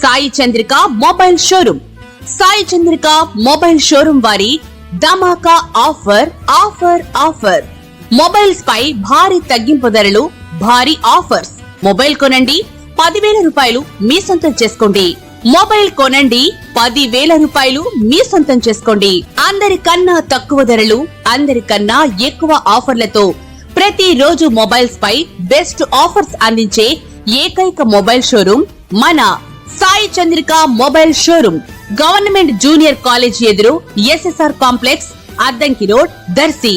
Sai Chandrika mobile showroom Sai Chandrika mobile showroom వారి ధమాకా offer offer offer. Mobiles పై భారీ తగ్గింపు ధరలు భారీ ఆఫర్స్. మొబైల్ కొనండి పదివేల రూపాయలు మీ సొంతం చేసుకోండి. మొబైల్ కొనండి పదివేల రూపాయలు మీ సొంతం చేసుకోండి. అందరికన్నా తక్కువ ధరలు అందరికన్నా ఎక్కువ ఆఫర్లతో ప్రతి రోజు మొబైల్స్ పై బెస్ట్ ఆఫర్స్ అందించే ఏకైక మొబైల్ షోరూమ్ మన Sai Chandrika mobile showroom government junior college ఎదురు SSR complex Addanki road Darsi.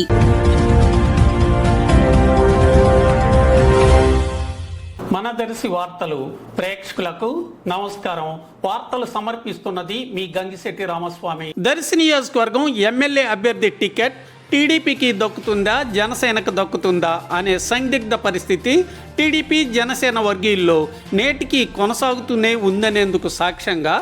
మన దర్శి వార్తలు ప్రేక్షకులకు నమస్కారం. వార్తలు సమర్పిస్తున్నది మీ గంగిశెట్టి రామస్వామి. దర్శి నియోజకవర్గం ఎమ్మెల్యే అభ్యర్థి టికెట్ టీడీపీకి దక్కుతుందా జనసేనకు దక్కుతుందా అనే సందిగ్ధ పరిస్థితి టీడీపీ జనసేన వర్గీయుల్లో నేటికి కొనసాగుతూనే ఉందనేందుకు సాక్ష్యంగా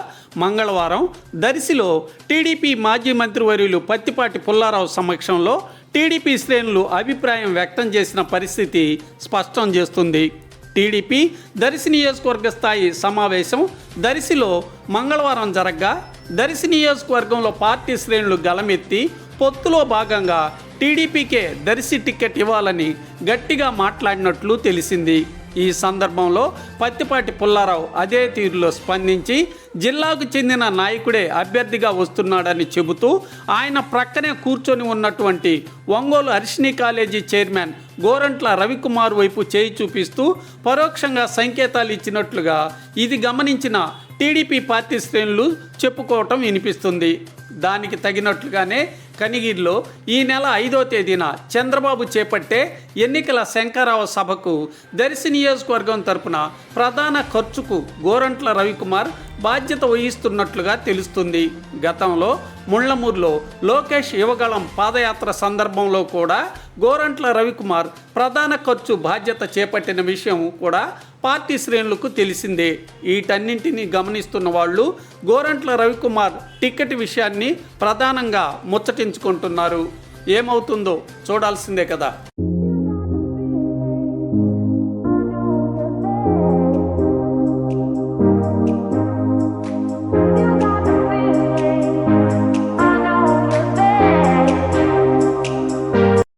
మంగళవారం దర్శిలో టీడీపీ మాజీ మంత్రివర్యులు పత్తిపాటి పుల్లారావు సమక్షంలో టీడీపీ శ్రేణులు అభిప్రాయం వ్యక్తం చేసిన పరిస్థితి స్పష్టం చేస్తుంది. టీడీపీ దర్శి నియోజకవర్గ స్థాయి సమావేశం దర్శిలో మంగళవారం జరగ్గా. దర్శి నియోజకవర్గంలో పార్టీ శ్రేణులు గలమెత్తి పొత్తులో భాగంగా టీడీపీకే దర్శి టికెట్ ఇవ్వాలని గట్టిగా మాట్లాడినట్లు తెలిసింది. ఈ సందర్భంలో పత్తిపాటి పుల్లారావు అదే తీరులో స్పందించి జిల్లాకు చెందిన నాయకుడే అభ్యర్థిగా వస్తున్నాడని చెబుతూ ఆయన ప్రక్కనే కూర్చొని ఉన్నటువంటి ఒంగోలు హర్షిని కాలేజీ చైర్మన్ గోరంట్ల రవికుమార్ వైపు చేయి చూపిస్తూ పరోక్షంగా సంకేతాలు ఇచ్చినట్లుగా ఇది గమనించిన టీడీపీ పార్టీ శ్రేణులు చెప్పుకోవటం వినిపిస్తుంది. దానికి తగినట్లుగానే కనిగిరిలో ఈ నెల ఐదో తేదీన చంద్రబాబు చేపట్టే ఎన్నికల శంకరావ సభకు దర్శి నియోజకవర్గం తరపున ప్రధాన ఖర్చుకు గోరంట్ల రవికుమార్ బాధ్యత వహిస్తున్నట్లుగా తెలుస్తుంది. గతంలో ముళ్ళమూరులో లోకేష్ యువగళం పాదయాత్ర సందర్భంలో కూడా గోరంట్ల రవికుమార్ ప్రధాన ఖర్చు బాధ్యత చేపట్టిన విషయం కూడా పార్టీ శ్రేణులకు తెలిసిందే. వీటన్నింటినీ గమనిస్తున్న వాళ్ళు గోరంట్ల రవికుమార్ టికెట్ విషయాన్ని ప్రధానంగా ముచ్చటించుకుంటున్నారు. ఏమవుతుందో చూడాల్సిందే కదా.